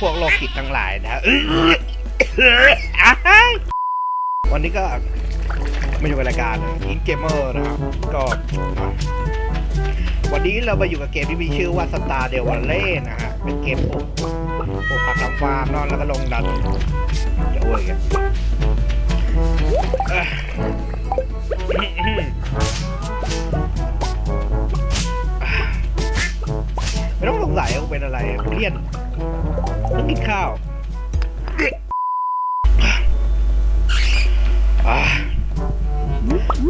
พวกโลกิจทั้งหลายนะฮะวันนี้ก็มาอยู่กับรายการอินเกมเมอร์นะครับก็วันนี้เรามาอยู่กับเกมที่มีชื่อว่าสตาร์เดว l เล่นะฮะเป็นเกมปลูกปลูกผักทำฟาร์มนอนแล้วก็ลงดันจะอ้วยกันไม่ต้องสงสัยว่าเป็นอะไรกูเลี่ยน กินข้าวอะ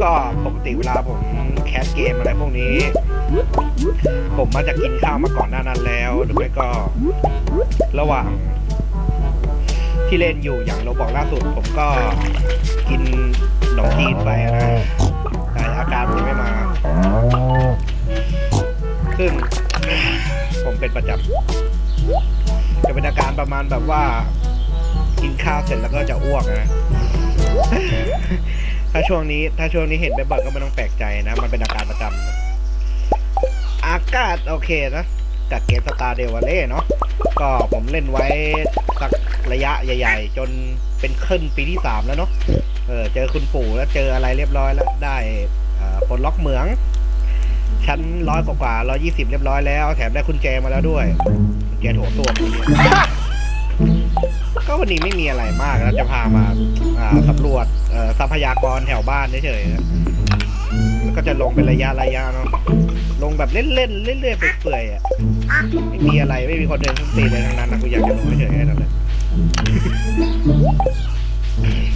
ก็ปกติเวลาผมแคสเกมอะไรพวกนี้ ผมมาจะกินข้าวมาก่อนหน้านั้นแล้ว หรือไม่ก็ ระหว่าง ที่เล่นอยู่อย่างเราบอกล่าสุด ผมก็กินขนมจีนไปนะแต่อาการมันยังไม่มา ซึ่งผมเป็นประจำ จะเป็นอาการประมาณแบบว่า กินข้าวเสร็จแล้วก็จะอ้วกนะ ถ้าช่วงนี้ ถ้าช่วงนี้เห็นบ่อยๆก็ไม่ต้องแปลกใจนะ มันเป็นอาการประจำนะอากาศโอเคนะกับเกมสตาร์เดวเล่เนาะก็ผมเล่นไว้สักระยะใหญ่ ๆ จนเป็นขึ้นปีที่สามแล้วเนาะเออเจอคุณปู่แล้วเจออะไรเรียบร้อยแล้วได้ปลดล็อกเหมือง ชั้นร้อยกว่าร้อยยี่สิบเรียบร้อยแล้ว แถมได้คุณแจมาแล้วด้วย แจโถส้วมก็วันนี้ไม่มีอะไรมากแล้วจะพามาอ่าสำรวจเอ่อทรัพยากรแถวบ้านเฉยๆนะแล้วก็จะลงเป็นระยะระยะเนาะลงแบบเล่นๆเรื่อยๆเปื่อยๆอะไม่มีอะไรไม่มีคนเดินขึ้นตีเลยทั้งนั้นนะกูอยากจะลงเฉยๆแค่นั้นแหละ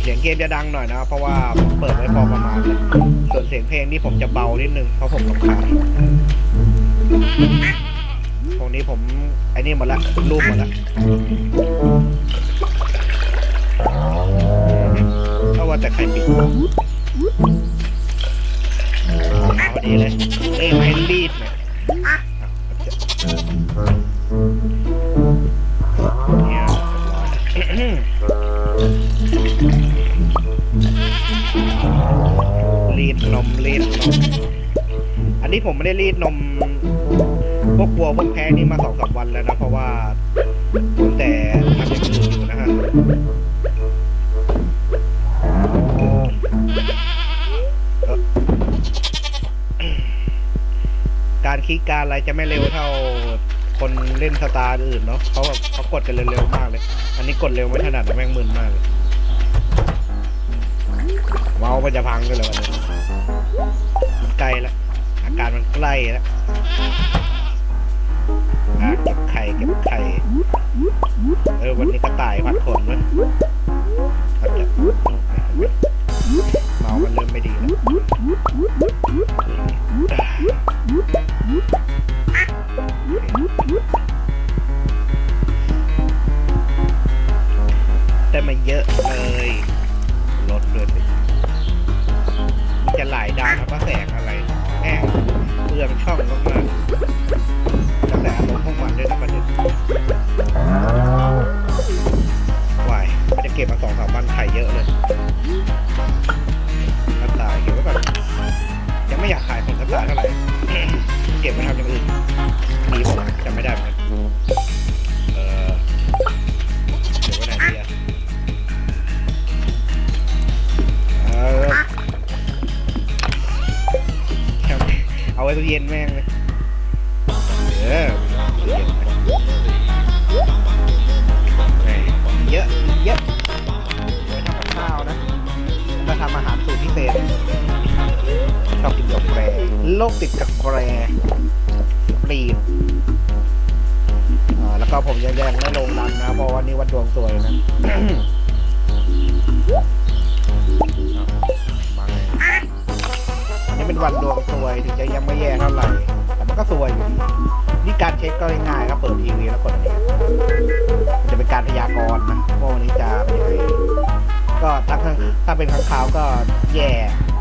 เสียงเกมจะดังหน่อยนะ เพราะว่าผมเปิดไว้พอประมาณเลยส่วนเสียงเพลงนี่ผมจะเบานิดนึงเพราะผมรำคาญ ตรงนี้ผมไอ้นี่หมดละรูปหมดละถ้าว่าแต่ใครปิดมาพอดีเลยเอ้ยไม่รีดเนี่ยเรียบร้อยรีดนมรีดนมอันนี้ผมไม่ได้รีดนม พวกวัวพวกแพะนี่มาสองสามวันแล้วนะ เพราะว่าตั้งแต่ทำย่างอื่นอยู่นะฮะการคลิกการอะไรจะไม่เร็วเท่าคนเล่นสตาร์อื่นเนาะเขาแบบเขากดกันเร็วๆมากเลย อันนี้กดเร็วไม่ถนัดแม่งมึนมากเลยเมาส์มันจะพังกันเลยวันนี้มันใกล้แล้วอาการมันใกล้แล้ว อะเก็บไข่เก็บไข่ เออวันนี้กระต่ายพัดขนเลยครับจะเมามันเริ่มไม่ดีแล้วแต่มาเยอะเลยลดเลยสิมันจะหลายดาวแล้วก็แสงอะไรแม่งเปลืองช่องมากๆแล้วแต่อารมณ์พวกมันด้วยนะประเด็นวายมันจะเก็บมาสองสามวันไข่เยอะเลยกระต่ายเก็บไว้ก่อนยังไม่อยากขายผลกระต่ายเท่าไหร่ เก็บไว้ทำอย่างอื่น ก็ง่ายๆครับเปิดทีวีแล้วกดอันนี้มันจะเป็นการพยากรณ์นะว่าวันนี้จะเป็นยังไงก็ถ้าข้างถ้าเป็นข้างคาวก็แย่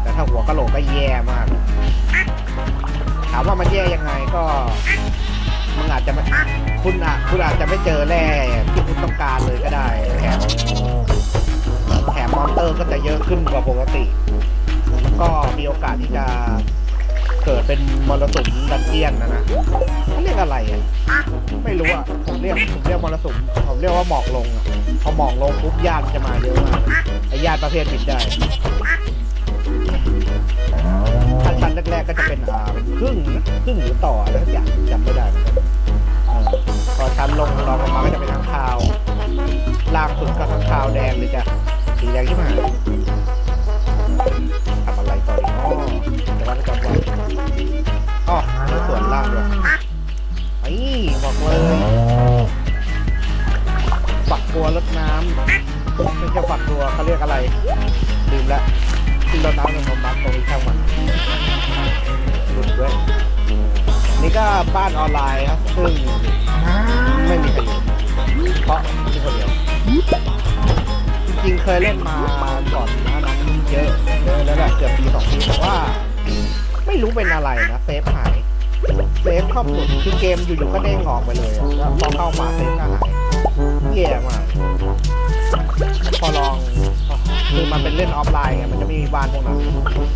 แต่ถ้าหัวกะโหลกก็แย่มาก ถามว่ามันแย่ยังไงก็มึงอาจจะไม่คุณอะคุณอาจจะไม่เจอแร่ที่คุณต้องการเลยก็ได้แถมแถมมอนเตอร์ก็จะเยอะขึ้นกว่าปกติแล้วก็มีโอกาสที่จะ เกิดเป็นมรสุมดันเจียนนะนะเขาเรียกอะไรอะไม่รู้อะผมเรียกผมเรียกมรสุมผมเรียกว่าหมอกลงอะพอหมอกลงปุ๊บญาติจะมาเยอะมากไอญาติประเภทบินได้ถ้าชั้นแรกๆก็จะเป็นอ่าครึ่งครึ่งหรือต่ออะไรสักอย่างจำไม่ได้พอชั้นลงรองลงมาก็จะเป็นข้างคาวล่างสุดก็ข้างคาวแดงเลยจ้ะสีแดงที่มา ไม่ใช่ฝักบัวเขาเรียกอะไรลืมแล้วที่รดน้ำในนมบักตรงนี้ช่างมันหลุดด้วยนี่ก็บ้านออนไลน์ครับ ซึ่งไม่มีใครอยู่เพราะมีคนเดียวจริงเคยเล่นมาก่อนหน้านั้นเยอะเยอะแล้วแหละเกือบปีสองปีแต่ว่า ไม่รู้เป็นอะไรนะเซฟหายเซฟครอบหลุดคือเกมอยู่ๆก็เด้งออกไปเลยอะแล้วพอเข้ามาเซฟก็หายแย่มาก พอลองคือมันเป็นเล่นออฟไลน์ไงมันจะไม่มีบ้านพวกนั้น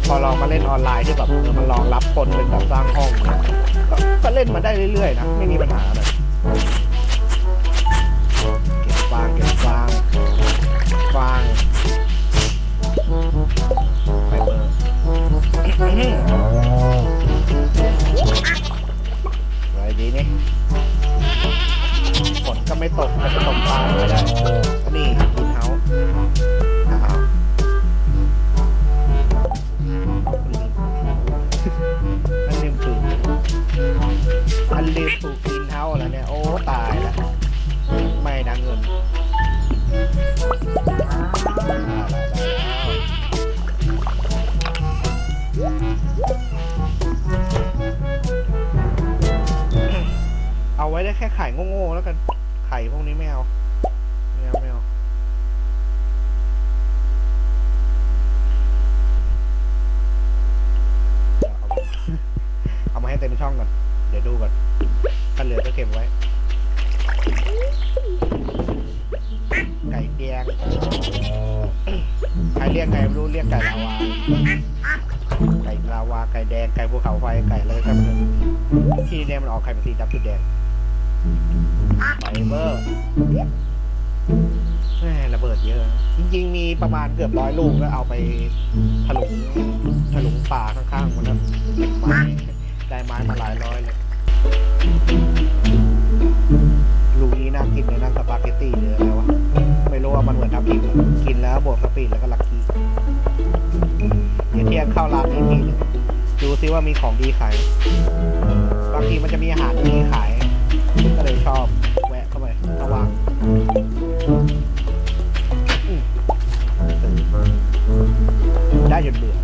พอลองมาเล่นออนไลน์ที่แบบเออมันรองรับคนเป็นแบบสร้างห้องเนี่ยก็ก็เล่นมาได้เรื่อยๆนะไม่มีปัญหาเลย ยกไงไม่รู้เรียกไก่ลาวาไก่ลาวาไก่แดงไก่ภูเขาไฟไก่อะไรก็ไม่รู้ที่เนี่ยมันออกไข่เป็นสีดำสีแดงไฟเบอร์แม่ระเบิดเยอะ จริง ๆ มีประมาณเกือบร้อยลูกแล้วเอาไปถลุงถลุงป่าข้างๆมันแล้วไม้ได้ไม้มาหลายร้อยเลยลูกนี้น่ากินเลยนั่นสปาเกตตี้หรืออะไรวะ รู้ว่ามันเหมือนทับทิมอะกินแล้วบวกสปีดแล้วก็ลักกี้เดี๋ยวเที่ยงเข้าร้านนี้ทีหนึงดูซิว่ามีของดีขายบางทีมันจะมีอาหารดีขาย ก็เลยชอบแวะเข้าไประวังได้จนเบื่อ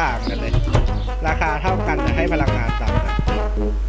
ต่างกันเลย ราคาเท่ากันแต่ให้พลังงานต่างกัน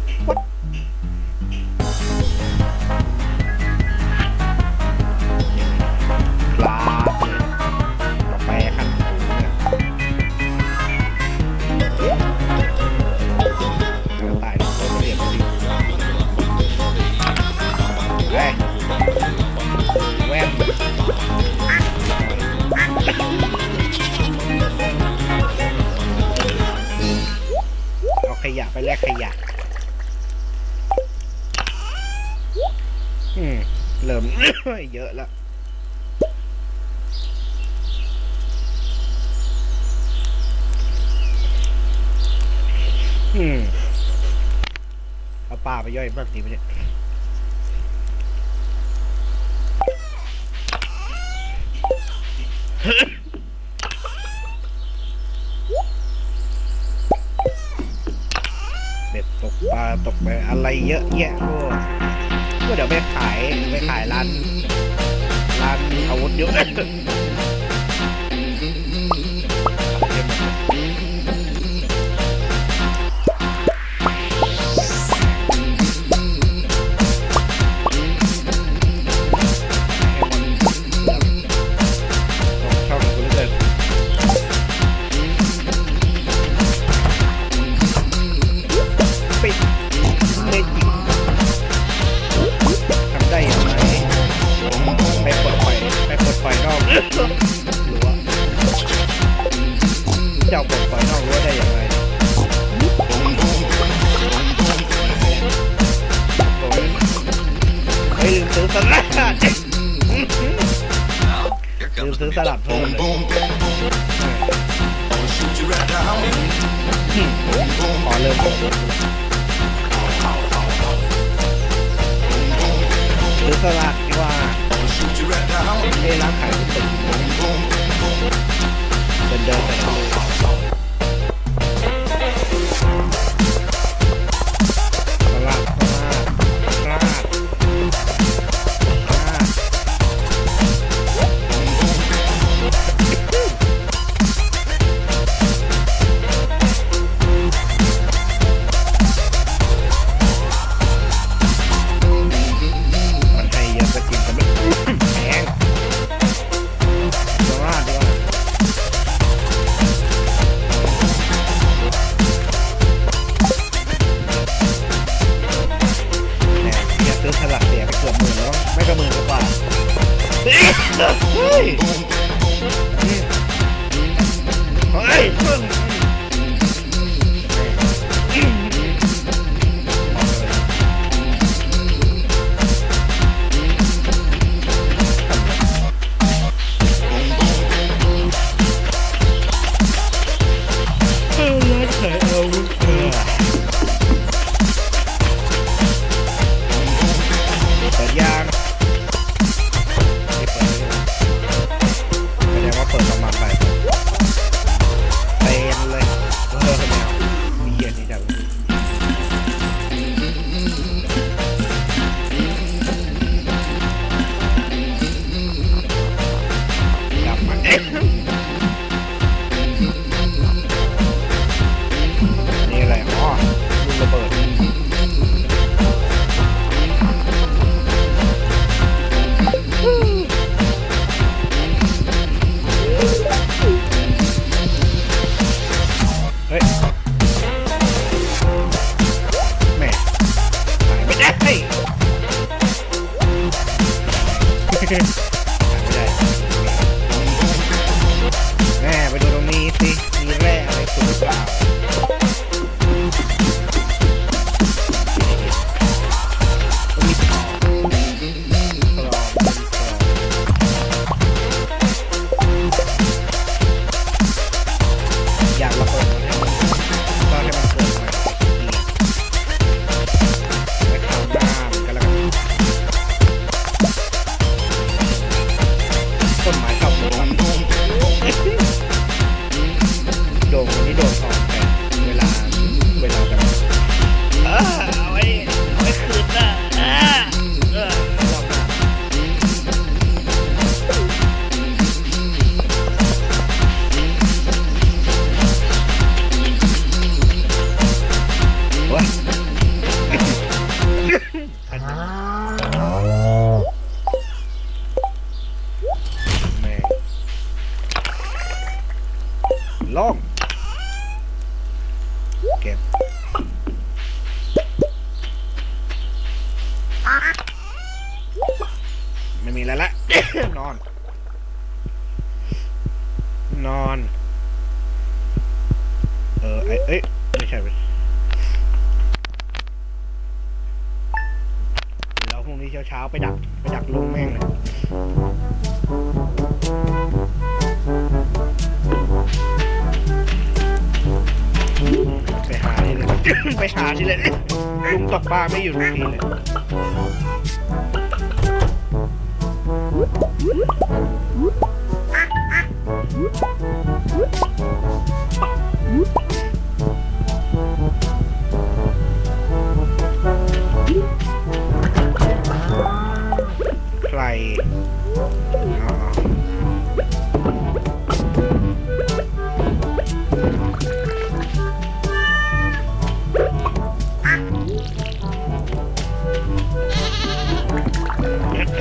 ไปย่อยบ้างดีไหเนี่ยเบ็ดตกปลาตกไปอะไรเยอะแยะโอ้ก็เดี๋ยวไปขายไปขายร้านร้านอาวุธเยอะ สลัดลืมซื้อสลัดเพิ่มเลยขอเลยซื้อสลัดดีกว่าไม่ร้านขายก๋เตี๋เดินเดินไป นอน เออไอเอ้ยไม่ใช่เว้ยแล้วพรุ่งนี้เช้าๆไปดัก ไปดักลุงแม่งเลยไปหาที่เลยไปหาที่เลยลุงตกปลาไม่อยู่ทุกทีเลย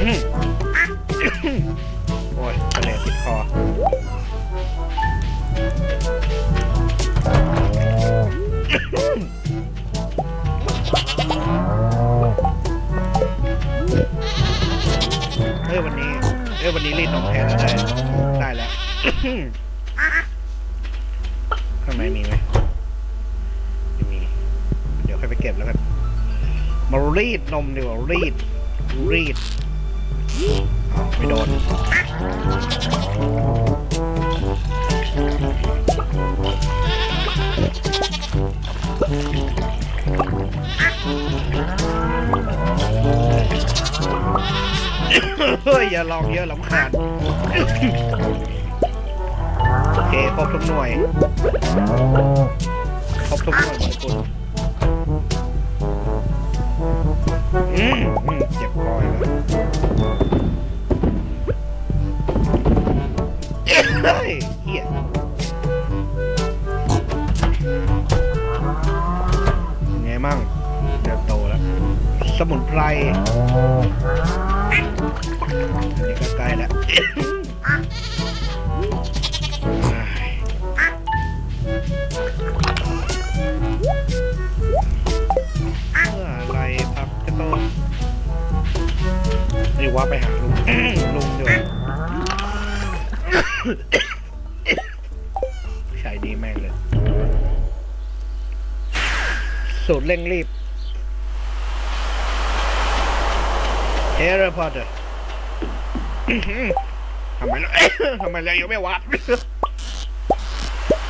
โอ้ยทะเลติดคอเอ้ยวันนี้เอ้ยวันนี้รีดนมแทนแล้วได้ได้แล้วข้างในมีไหมไม่มี เดี๋ยวค่อยไปเก็บแล้วกันมารีดนมดีกว่ารีดรีด ลองเยอะลำขาดโอเคครบทุกหน่วยครบทุกหน่วยหมดคุณ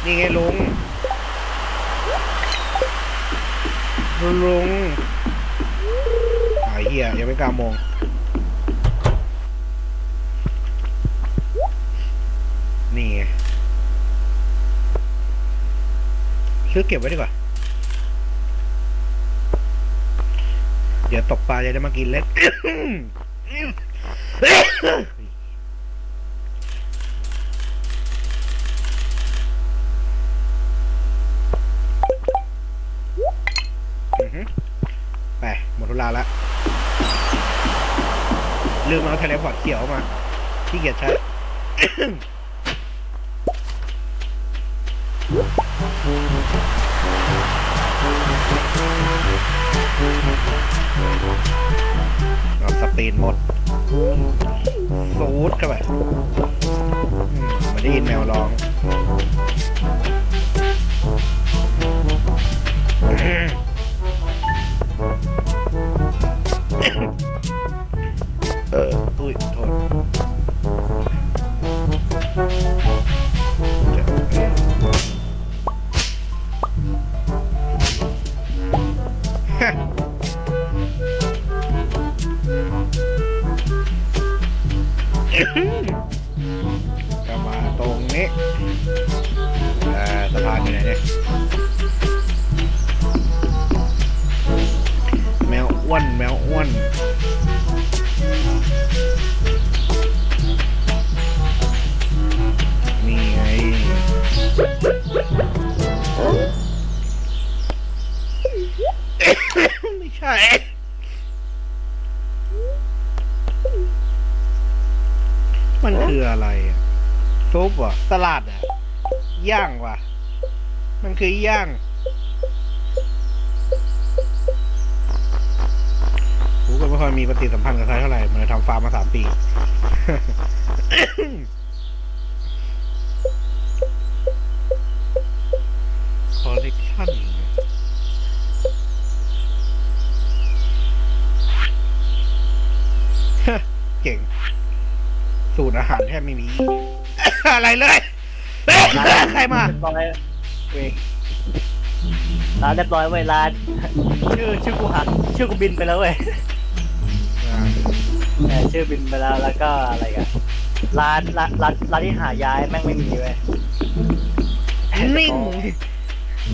นี่ไงลุง ลุงไอ้เหี้ยยังไม่กล้ามองนี่ไงซื้อเก็บไว้ดีกว่า เดี๋ยวตกปลาจะได้มากินเล็ด ขียวมาที่เกียจใช้เอาสปีนหมดสูดเข้าไปอืมไมาได้ยินแมวร้อง มันคืออะไรอะซุปเหรอะสลัดอะ ย่างว่ะ มันคือย่างกูก็ไม่ค่อยมีปฏิสัมพันธ์กับใครเท่าไหร่ มันทำฟาร์มมาสามปีคอล เลกชันเก่ง สูตรอาหารแทบไม่มี อะไรเลยใครมาเรียบร้อยเวกร้านเรียบร้อยเว้ยร้าน ชื่อชื่อกูหักชื่อกูบินไปแล้วเว้ยเออชื่อบินไปแล้วแล้วก็อะไรกันร้านร้านร้านร้านที่หาย้ายแม่งไม่มีเว้ยนิ่ง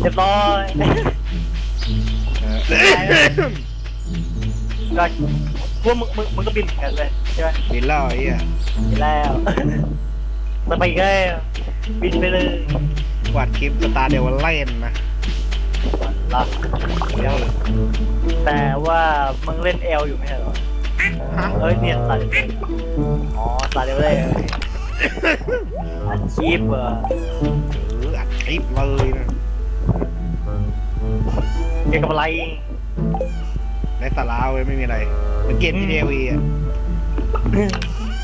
เรียบร้อยก็พวกมึงมึงมึงก็บินเหมือนกันเลย ใช่ไหมบินเล่าไอ้เหี้ยบินแล้วมันไปอีกแล้วบินไปเลยวาดคลิปสตาร์เดวเล่นนะละเดี๋ยวแต่ว่ามึงเล่นเอลอยู่ไม่ใช่เหรอฮะเอ้ยเนี่ยสตาร์เดวอ๋อสตาร์เดวเลยอาชีพเหรอเอออัดคลิปเลยนะเกี่ยวกับอะไรในสาระเว้ยไม่มีอะไรเป็นเกมที่เดวีอะ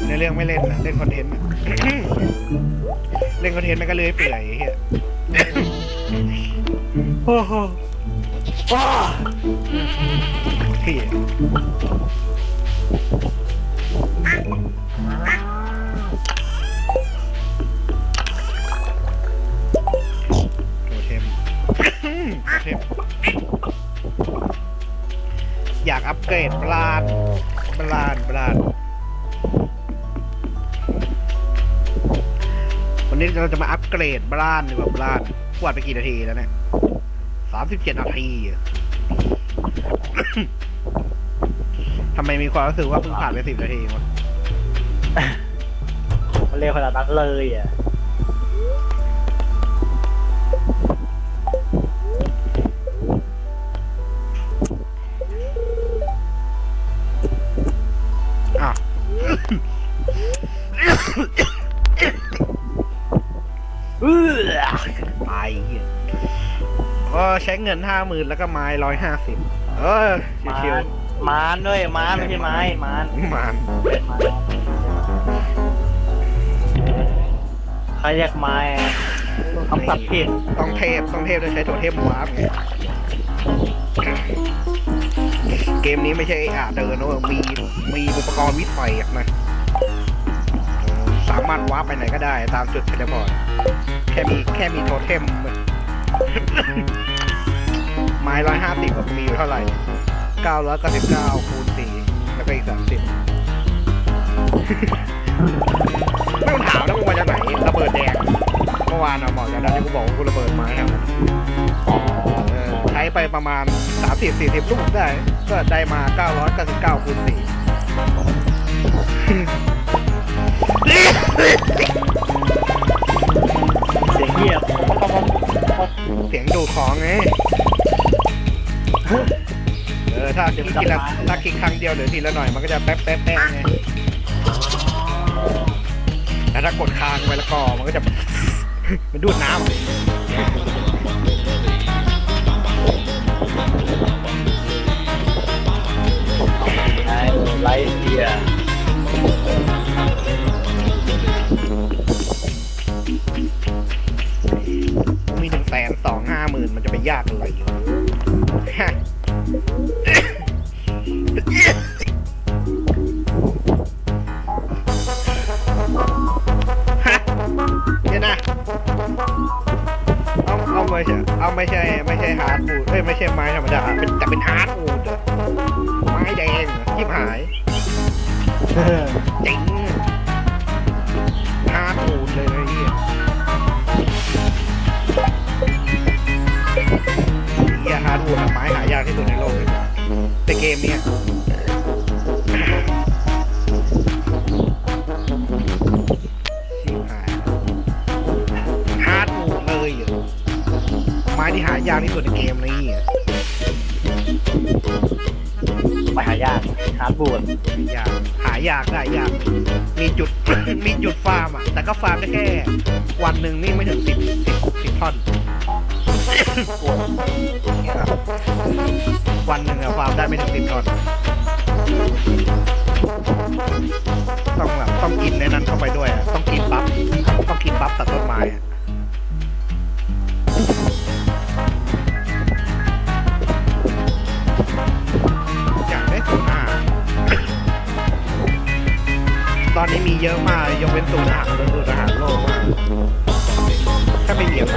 ในเรื่องไม่เล่นนะเล่นคอนเทนต์อะเล่นคอนเทนต์มันก็เลยเปื่อยไอ้เฮียโอ้โหว้าพี่โทเทมโทเทมอยากอัปเกรดบลานบลานบลาน วันนี้เราจะมาอัปเกรดบ้านดีกว่าบ้านกวาดไปกี่นาทีแล้วเนี่ยสามสิบเจ็ดนาทีทำไมมีความรู้สึกว่าเพิ่งผ่านไปสิบนาทีวะมันเร็วขนาดนั้นเลยอะ ช้เงินห้าหมื่นแล้วก็ไม้ร้อยห้าสิบเออมาชิวนมานด้วยมานไม่ใช่ไม้มานๆมานเป็นไม้ใครเรียกไม้คำศัพท์ผิดต้องเทพต้องเทพโดยใช้โทเทมวาร์ปไงเกมนี้ไม่ใช่อะเดินนะเว้ยมีมีอุปกรณ์วิทย์ไฟอะนะเออสามารถวาร์ปไปไหนก็ได้ตามจุดเทเลพอร์ตแค่มีแค่มีโทเทมเว้ย ไม้ร้อยห้าสิบมีอยู่เท่าไหร่เก้าร้อยเก้าสิบเก้าคูณสี่แล้วก็อีกสามสิบไม่ต้องถามแล้วมึงมาจากไหนระเบิดแดงเมื่อวานอะหมอจากนั้นที่กูบอกว่ากูระเบิดไม้ครับเออใช้ไปประมาณสามสิบสี่สิบลูกได้ ก็ได้มาเก้าร้อยเก้าสิบเก้าคูณสี่เสียงเงียบเสียงดูดของไงเออ ถ้าคลิกทีละถ้าคลิกครั้งเดียวหรือทีละหน่อยมันก็จะแป๊บแป๊บแป๊บไงแต่ถ้ากดค้างไว้แล้วก็มันก็จะ มันดูดน้ำไอ้ไลท์เดียมีหนึ่งแสนสองห้าหมื่นมันจะไปยากอะไรอยู่ มเนี้ยชิบหายฮาร์ดวูดเลยอะไม้ที่หายากที่สุดในเกมนี้อะไปหายากฮาร์ดบูดหายากหาายอยากหลายอย่างมีจุด มีจุดฟาร์มอะ แต่ก็ฟาร์มได้แค่ วันหนึ่งนี่ไม่ถึงสิบสิบสิบท่อน ได้ไม่ถึงสิบท่อนต้องแบบต้องกินในนั้นเข้าไปด้วยอะต้องกินบัฟต้องกินบัฟตัดต้นไม้อะอยากได้สูตรอาหารตอนนี้มีเยอะมากยกเว้นสูตรอาหารสูตรอาหารโลกมากถ้าไม่มีอะไร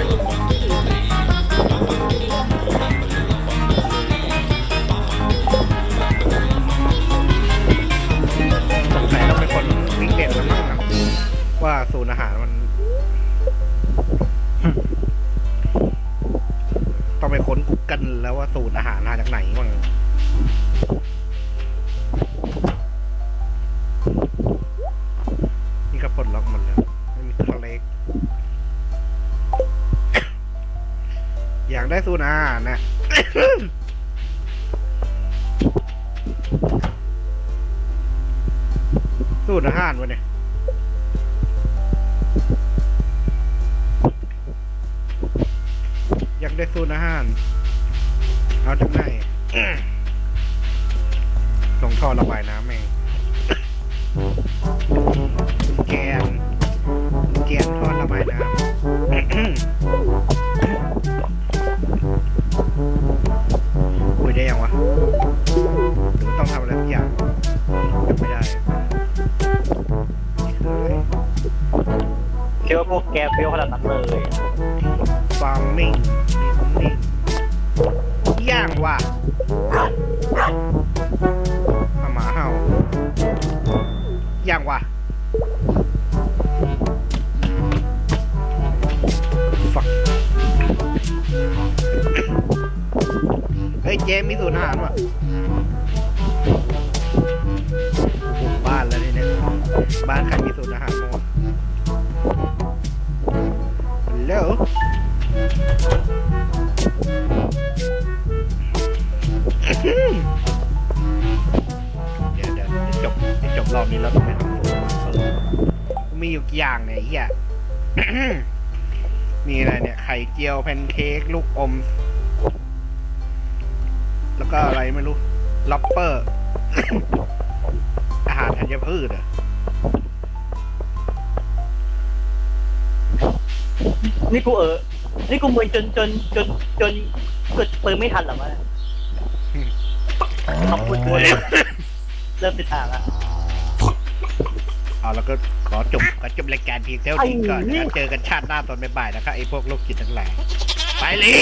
ว่าสูตรอาหารมัน ต้องไปค้นกุ๊กกันแล้วว่าสูตรอาหารมาจากไหนบ้างนี่ก็ปลดล็อกหมดแล้วไม่มีตัวเล็ก อยากได้สูตรอาหารนะสูตรอาหารวะเนี่ย อยา กได้สูตรอาหาร เอาจากไหนลงท่อระบายน้ำเองแกนแกนท่อระบายน้ำคุยได้ยังวะหรือต้องทำอะไรสักอย่างยังไม่ได้นี่คืออะไรคิดว่าพวกแกเฟี้ยวขนาดนั้นเลย farming นี่ย่างว่ะเอาหมาเห่าย่างว่ะ fuck เฮ้ยเจมมีสูตรอาหารว่ะบ้านแล้วนี่เนี่ยบ้านใครมีสูตรอาหารมั้ง อยู่กี่อย่างเนี่ยไอ้เฮียมีอะไรเนี่ย ไข่เจียวแพนเค้กลูกอม แล้วก็อะไรไม่รู้ล็อปเปอร์ อาหารธัญพืชเหรอะนี่กูเออ นี่กูมึนจนจนจนจนกดปืนไม่ทันเหรอวะขอบคุณกูเลยเริ่มติดทางละ เอาแล้วก็ขอจบขอจบรายการเพียงเท่านี้ก่อนไอ้นี่นะครับเจอกันชาติหน้าตอนบ่ายๆนะครับไอ้พวกโรคจิตทั้งหลายไปเลย